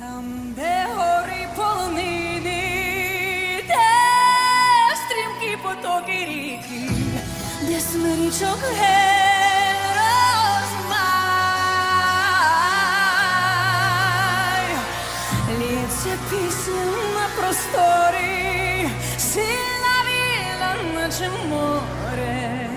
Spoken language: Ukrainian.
Там, де гори полонини, де стрімкі потоки ріки, де смирічок ген розмай, лється пісня на просторі, сильна вільна, наче море,